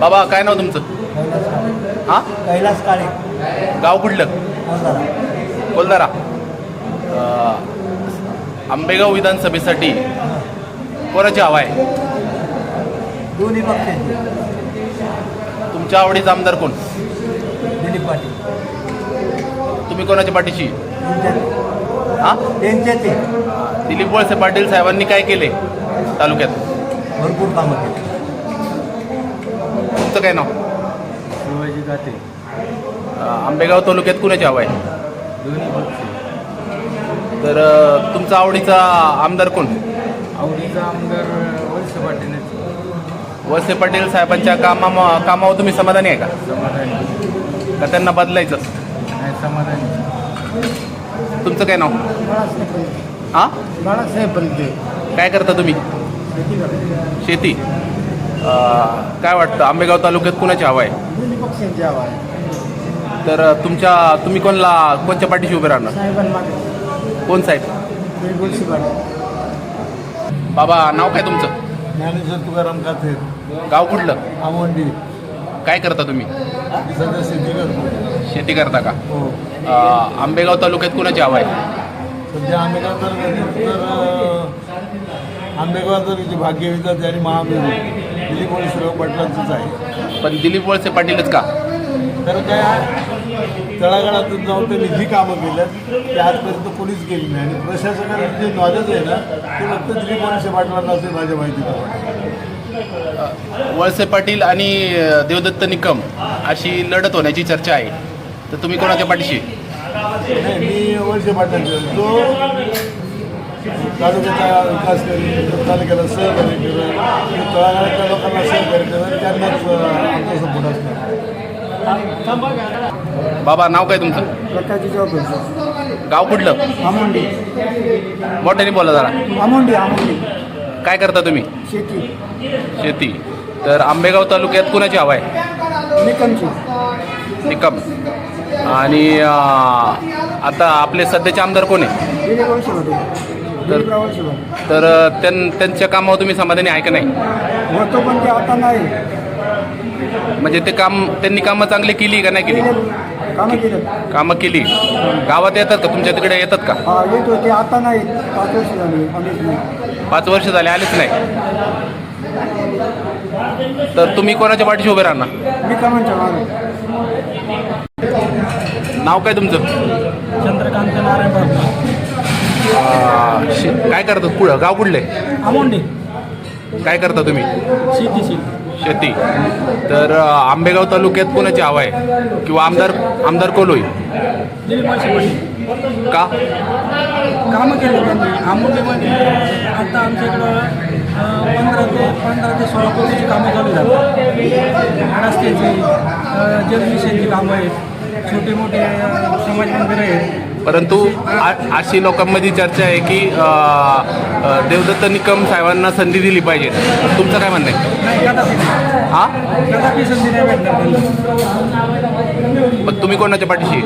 बाबा काय नाव तुमचं? हां? कैलास काळे. गाव कुठलं? अं, आंबेगाव विधानसभेसाठी कोणाची हवा आहे? दोन्ही पक्षांचे. तुमच्या आवडीचा आमदार कोण? दिलीप पाटील. तुम्ही कोणाच्या पाठीशी? त्यांच्यात हां? आहे. दिलीप वळसे पाटील साहेबांनी काय केले तालुक्यात? भरपूर कामं केली. तुमचं काय नाव? शिवाजी गाते आंबेगाव तालुक्यात कुणाची हवा आहे? दोन्ही पक्ष. तर अं, तुमचा आवडीचा आमदार कोण? आवडीचा आमदार वळसे पाटीलच. वळसे पाटील साहेबांच्या कामा कामावर तुम्ही समाधानी आहे का? समाधानी. का त्यांना बदलायचं? नाही समाधानी. तुमचं काय नाव? बाळासाहेब हां? बाळासाहेब काय करता तुम्ही? शेती. काय वाटतं? आंबेगाव तालुक्यात कुणाची हवा आहे? पक्षांची हवा आहे तर तुमच्या तुम्ही कोणला कोणत्या पाठीशी उभे राहणार? साहेबांमागे कोण साहेब? बाबा नाव काय तुमचं? ज्ञानेश्वर तुकाराम काथे. गाव कुठलं? आमोंडी काय करता तुम्ही? सध्या शेती करतो. शेती करता का? हो. अं, आंबेगाव तालुक्यात कुणाची हवा आहे? सध्या आंबेगाव तालुक्यात तर अं, आंबेगाव तालुक्याचे भाग्य विद्यार्थी आणि महावीर दिलीप वळसेराव पाटलांचंच आहे. पण दिलीप वळसे पाटीलच का? तर काय तळागाळातून जाऊन त्यांनी जी कामं केल्यात ते आजपर्यंत कोणीच केली नाही. आणि प्रशासनाने जे नॉलेज आहे ना ते फक्त दिलीप वळसे पाटलांना असे माझ्या माहिती वळसे पाटील आणि देवदत्त निकम अशी लढत होण्याची चर्चा आहे. तर तुम्ही कोणाच्या पाठीशी? नाही मी वळसे पाटलांचे जो तालुक्याचा विकास करेल तालुक्याला सहकार्य करेल किंवा तळागाळातल्या लोकांना सहकार्य करेल त्यांनाच आमचा सपोर्ट असणार. बाबा नाव काय तुमचं? गाव कुठलं? आमोंडी. मोठ्याने बोला जरा. आमोंडी आमोंडी. काय करता तुम्ही? शेती. शेती. तर आंबेगाव तालुक्यात कुणाची हवा आहे? निकमची. निकम. आणि आता आपले सध्याचे आमदार कोण आहे? तर अं, त्यां त्यांच्या कामावर तुम्ही समाधानी आहे का नाही? होतो पण ते आता नाही. म्हणजे ते काम त्यांनी कामं चांगली केली का नाही केली? कामं केलं कामं केली. गावात येतात का? तुमच्या तिकडे येतात का? हा येत. होते आता नाही. पाच वर्ष झाली. आम्हीच नाही. पाच वर्ष झाले आलेच नाही. तर तुम्ही कोणाच्या पाठीशी उभे राहणार? मी कामांच्या मागे. नाव काय तुमचं? चंद्रकांत नारायण बाबू शे- काय करतात कुठं? गाव कुठले? आमोंडी. काय करता तुम्ही? शेती शेती. शेती. तर अं, आंबेगाव तालुक्यात कोणाची हवा आहे? किंवा आमदार आमदार कोण होईल? दिलीप वळसे पाटील का? कामं केले त्यांनी. आंबोलीमध्ये आता आमच्याकडं अं, पंधरा ते पंधरा ते सोळा कोटीची कामं चालू झाली. रस्त्याची अं, जलमिशनची कामं आहेत. छोटे मोठे अं, समाज मंदिरं आहेत. परंतु आ- अशी लोकांमध्ये चर्चा आहे की देवदत्त निकम साहेबांना संधी दिली पाहिजे. तुमचं काय म्हणणं आहे? हां? मग तुम्ही कोणाच्या पाठीशी?